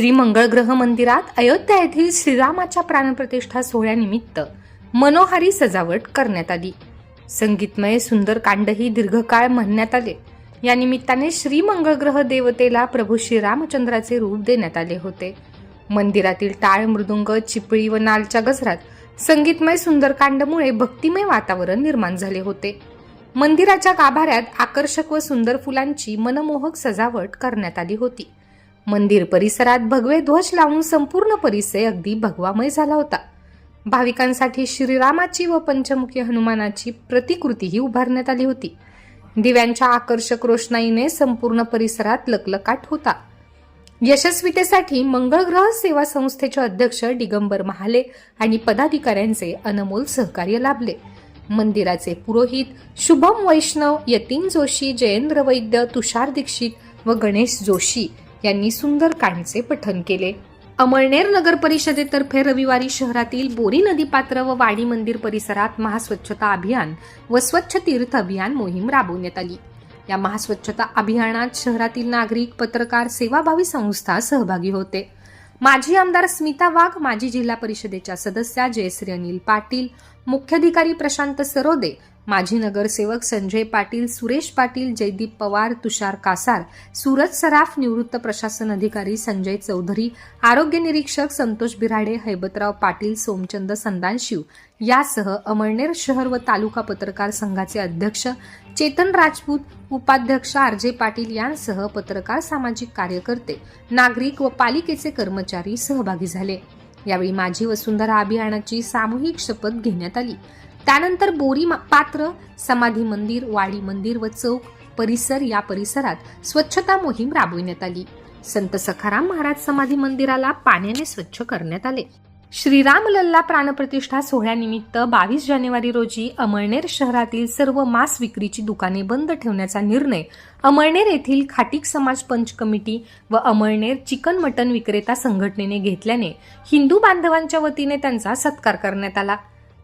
श्री मंगळग्रह मंदिरात अयोध्या येथील श्रीरामाच्या प्राणप्रतिष्ठा सोहळ्यानिमित्त मनोहारी सजावट करण्यात आली. संगीतमय सुंदर कांडही दीर्घकाळ म्हणण्यात आले. या निमित्ताने श्री मंगळग्रह देवतेला प्रभू श्रीरामचंद्राचे रूप देण्यात आले होते. मंदिरातील टाळ मृदुंग चिपळी व नालच्या गजरात संगीतमय सुंदरकांडमुळे भक्तिमय वातावरण निर्माण झाले होते. मंदिराच्या गाभाऱ्यात आकर्षक व सुंदर फुलांची मनमोहक सजावट करण्यात आली होती. मंदिर परिसरात भगवे ध्वज लावून संपूर्ण परिसर अगदी भगवामय झाला होता. भाविकांसाठी श्रीरामाची व पंचमुखी हनुमानाची प्रतिकृतीही उभारण्यात आली होती. दिव्यांच्या आकर्षक रोषणाईने संपूर्ण परिसरात लकलकाट होता. यशस्वीतेसाठी मंगळग्रह सेवा संस्थेचे अध्यक्ष दिगंबर महाले आणि पदाधिकाऱ्यांचे अनमोल सहकार्य लाभले. मंदिराचे पुरोहित शुभम वैष्णव यतीन जोशी जयेंद्र वैद्य तुषार दीक्षित व गणेश जोशी यांनी सुंदर काणीचे पठन केले. अमळनेर नगर परिषदेतर्फे रविवारी शहरातील बोरी नदी पात्र व वाडी मंदिर परिसरात महास्वच्छता अभियान व स्वच्छ तीर्थ अभियान मोहीम राबवण्यात आली. या महास्वच्छता अभियानात शहरातील नागरिक पत्रकार सेवाभावी संस्था सहभागी होते. माजी आमदार स्मिता वाघ माजी जिल्हा परिषदेच्या सदस्या जयश्री अनिल पाटील मुख्याधिकारी प्रशांत सरोदे माजी नगरसेवक संजय पाटील सुरेश पाटील जयदीप पवार तुषार कासार सूरज सराफ निवृत्त प्रशासन अधिकारी संजय चौधरी आरोग्य निरीक्षक संतोष बिराडे हैबतराव पाटील सोमचंद संदानशिव यासह अमळनेर शहर व तालुका पत्रकार संघाचे अध्यक्ष चेतन राजपूत उपाध्यक्ष आर जे पाटील यांसह पत्रकार सामाजिक कार्यकर्ते नागरिक व पालिकेचे कर्मचारी सहभागी झाले. यावेळी माझी वसुंधरा अभियानाची सामूहिक शपथ घेण्यात आली. त्यानंतर बोरी मा- पात्र समाधी मंदिर वाडी मंदिर व चौक परिसर या परिसरात स्वच्छता मोहीम राबविण्यात आली. संत सखाराम महाराज समाधी मंदिराला पाण्याने स्वच्छ करण्यात आले. श्रीराम लल्ला प्राणप्रतिष्ठा सोहळ्यानिमित्त बावीस जानेवारी रोजी अमळनेर शहरातील सर्व मांस विक्रीची दुकाने बंद ठेवण्याचा निर्णय अमळनेर येथील खाटीक समाज पंच कमिटी व अमळनेर चिकन मटन विक्रेता संघटनेने घेतल्याने हिंदू बांधवांच्या वतीने त्यांचा सत्कार करण्यात आला.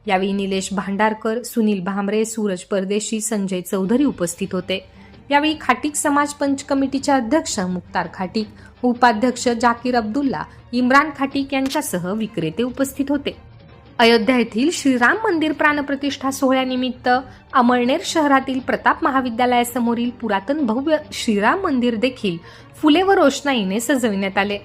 यावेळी निलेश भांडारकर सुनील भामरे सूरज परदेशी संजय चौधरी उपस्थित होते. यावेळी खाटीक समाज पंच कमिटीचे अध्यक्ष मुक्तार खाटीक उपाध्यक्ष जाकीर अब्दुल्ला इम्रान खाटीक यांच्यासह विक्रेते उपस्थित होते. अयोध्या येथील श्रीराम मंदिर प्राणप्रतिष्ठा सोहळ्यानिमित्त अमळनेर शहरातील प्रताप महाविद्यालयासमोरील पुरातन भव्य श्रीराम मंदिर देखील फुले व रोषणाईने सजविण्यात आले.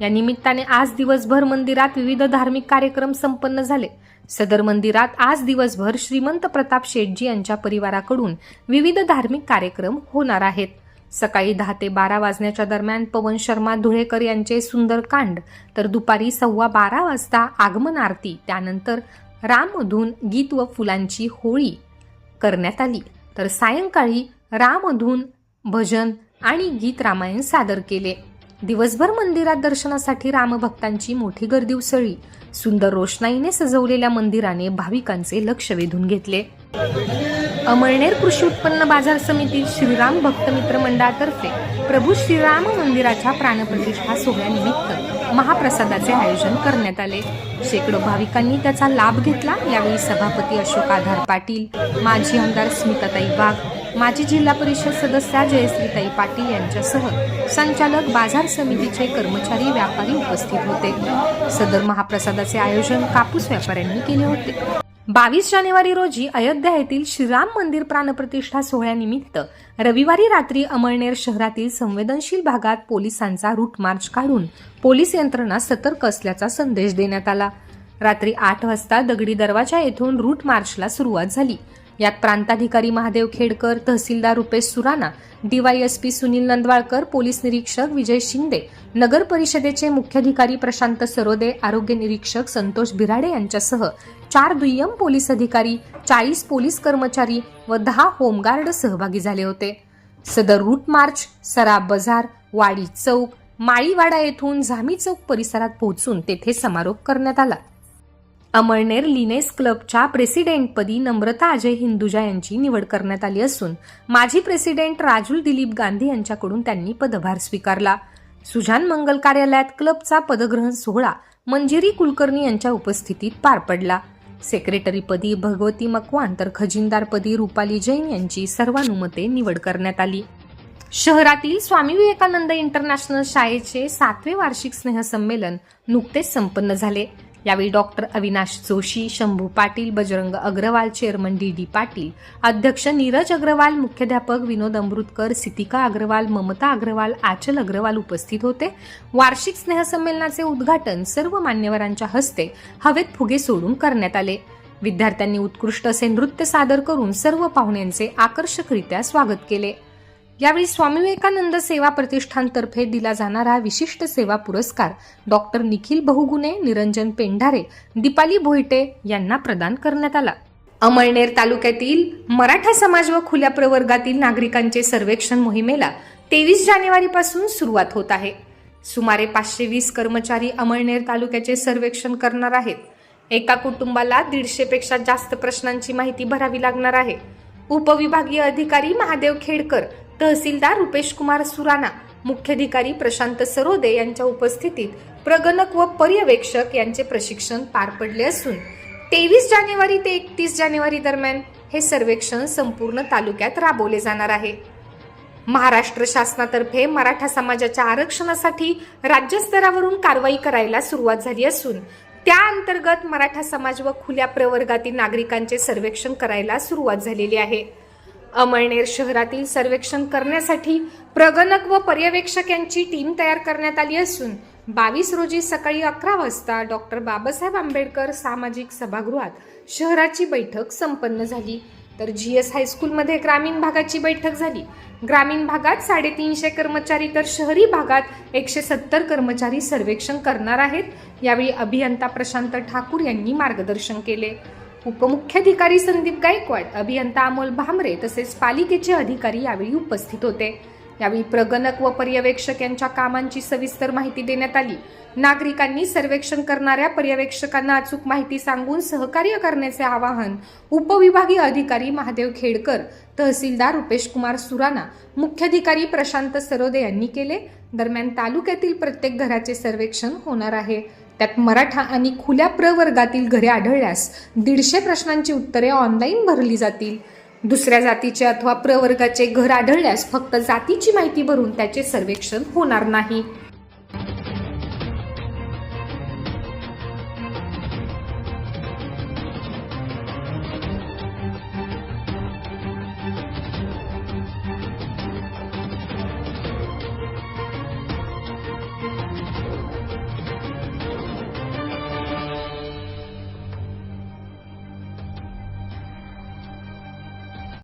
या निमित्ताने आज दिवसभर मंदिरात विविध धार्मिक कार्यक्रम संपन्न झाले. सदर मंदिरात आज दिवसभर श्रीमंत प्रताप शेटजी यांच्या परिवाराकडून विविध धार्मिक कार्यक्रम होणार आहेत. सकाळी दहा ते बारा वाजण्याच्या दरम्यान पवन शर्मा धुळेकर यांचे सुंदरकांड तर दुपारी सव्वा बारा वाजता आगमन आरती त्यानंतर रामधून गीत व फुलांची होळी करण्यात आली. तर सायंकाळी रामधून भजन आणि गीत रामायण सादर केले. दिवसभर मंदिरात दर्शनासाठी रामभक्तांची मोठी गर्दी उसळली. सुंदर रोषणाईने सजवलेल्या मंदिराने भाविकांचे लक्ष वेधून घेतले. अमळनेर कृषी उत्पन्न बाजार समिती श्रीराम भक्त मित्र मंडळातर्फे प्रभू श्रीराम मंदिराच्या प्राणप्रतिष्ठा सोहळ्यानिमित्त महाप्रसादाचे आयोजन करण्यात आले. शेकडो भाविकांनी त्याचा लाभ घेतला. यावेळी सभापती अशोक आधार पाटील माजी आमदार स्मिताताई वाघ माजी जिल्हा परिषद सदस्या जयश्रीताई पाटील यांच्यासह संचालक बाजार समितीचे कर्मचारी व्यापारी उपस्थित होते. सदर महाप्रसादाचे आयोजन कापूस व्यापाऱ्यांनी केले होते. बावीस जानेवारी रोजी अयोध्या येथील श्रीराम मंदिर प्राणप्रतिष्ठा सोहळ्यानिमित्त रविवारी रात्री अमळनेर शहरातील संवेदनशील भागात पोलिसांचा रूट मार्च काढून पोलीस यंत्रणा सतर्क असल्याचा संदेश देण्यात आला. रात्री आठ वाजता दगडी दरवाजा येथून रूट मार्चला सुरुवात झाली. यात प्रांताधिकारी महादेव खेडकर तहसीलदार रुपेश सुराणा डीवायएसपी सुनील नंदवाळकर पोलीस निरीक्षक विजय शिंदे नगर परिषदेचे मुख्याधिकारी प्रशांत सरोदे आरोग्य निरीक्षक संतोष बिराडे यांच्यासह चार दुय्यम पोलीस अधिकारी चाळीस पोलीस कर्मचारी व दहा होमगार्ड सहभागी झाले होते. सदर रूट मार्च सराब बाजार वाडी चौक माळीवाडा येथून झामी चौक परिसरात पोहोचून तेथे समारोप करण्यात आला. अमळनेर लिनेस क्लबच्या प्रेसिडेंटपदी नम्रता अजय हिंदुजा यांची निवड करण्यात आली असून माजी प्रेसिडेंट राजुल दिलीप गांधी यांच्याकडून त्यांनी पदभार स्वीकारला. सुजान मंगल कार्यालयात क्लबचा पदग्रहण सोहळा मंजिरी कुलकर्णी यांच्या उपस्थितीत पार पडला. सेक्रेटरीपदी भगवती मकवान तर खजिनदारपदी रुपाली जैन यांची सर्वानुमते निवड करण्यात आली. शहरातील स्वामी विवेकानंद इंटरनॅशनल शाळेचे सातवे वार्षिक स्नेहसंमेलन नुकतेच संपन्न झाले. यावेळी doctor Avinash Joshi Shambhu Patil Bajrang Agarwal chairman D D Patil अध्यक्ष नीरज अग्रवाल मुख्याध्यापक विनोद अमृतकर सितिका अग्रवाल ममता अग्रवाल आचल अग्रवाल उपस्थित होते. वार्षिक स्नेहसंमेलनाचे उद्घाटन सर्व मान्यवरांच्या हस्ते हवेत फुगे सोडून करण्यात आले. विद्यार्थ्यांनी उत्कृष्ट असे नृत्य सादर करून सर्व पाहुण्यांचे आकर्षकरित्या स्वागत केले. यावेळी स्वामी विवेकानंद सेवा प्रतिष्ठानतर्फे दिला जाणारा विशिष्ट सेवा पुरस्कार डॉक्टर निखिल बहुगुणे निरंजन पेंढारे दीपाली भोईटे यांना प्रदान करण्यात आला. अमळनेर तालुक्यातील मराठा समाज व खुल्या प्रवर्गातील नागरिकांचे सर्वेक्षण मोहिमेला तेवीस जानेवारीपासून सुरुवात होत आहे. सुमारे पाचशे वीस कर्मचारी अमळनेर तालुक्याचे सर्वेक्षण करणार आहेत. एका कुटुंबाला दीडशेपेक्षा जास्त प्रश्नांची माहिती भरावी लागणार आहे. उपविभागीय अधिकारी महादेव खेडकर तहसीलदार रुपेश कुमार सुराणा मुख्याधिकारी प्रशांत सरोदे यांच्या उपस्थितीत प्रगणक व पर्यवेक्षक यांचे प्रशिक्षण पार पडले असून तेवीस जानेवारी ते एकतीस जानेवारी दरम्यान हे सर्वेक्षण संपूर्ण तालुक्यात राबवले जाणार आहे. महाराष्ट्र शासनातर्फे मराठा समाजाच्या आरक्षणासाठी राज्यस्तरावरून कारवाई करायला सुरुवात झाली असून त्या अंतर्गत मराठा समाज व खुल्या प्रवर्गातील नागरिकांचे सर्वेक्षण करायला सुरुवात झालेली आहे. अमळनेर शहरातील सर्वेक्षण करण्यासाठी प्रगणक व पर्यवेक्षक यांची टीम तयार करण्यात आली असून बावीस रोजी सकाळी अकरा वाजता डॉक्टर बाबासाहेब आंबेडकर सामाजिक सभागृहात शहराची बैठक संपन्न झाली. तर जी एस हायस्कूलमध्ये ग्रामीण भागाची बैठक झाली. ग्रामीण भागात साडेतीनशे कर्मचारी तर शहरी भागात एकशे सत्तर कर्मचारी सर्वेक्षण करणार आहेत. यावेळी अभियंता प्रशांत ठाकूर यांनी मार्गदर्शन केले. उपमुख्याधिकारी संदीप गायकवाड अभियंता अमोल भामरे तसेच पालिकेचे अधिकारी यावेळी उपस्थित होते. यावेळी प्रगणक व पर्यवेक्षक यांच्या कामांची सविस्तर माहिती देण्यात आली. नागरिकांनी सर्वेक्षण करणाऱ्या पर्यवेक्षकांना अचूक माहिती सांगून सहकार्य करण्याचे आवाहन उपविभागीय अधिकारी महादेव खेडकर तहसीलदार रुपेश कुमार सुराणा मुख्याधिकारी प्रशांत सरोदे यांनी केले. दरम्यान तालुक्यातील प्रत्येक घराचे सर्वेक्षण होणार आहे. त्यात मराठा आणि खुल्या प्रवर्गातील घरे आढळल्यास दीडशे प्रश्नांची उत्तरे ऑनलाईन भरली जातील. दुसऱ्या जातीचे अथवा प्रवर्गाचे घर आढळल्यास फक्त जातीची माहिती भरून त्याचे सर्वेक्षण होणार नाही.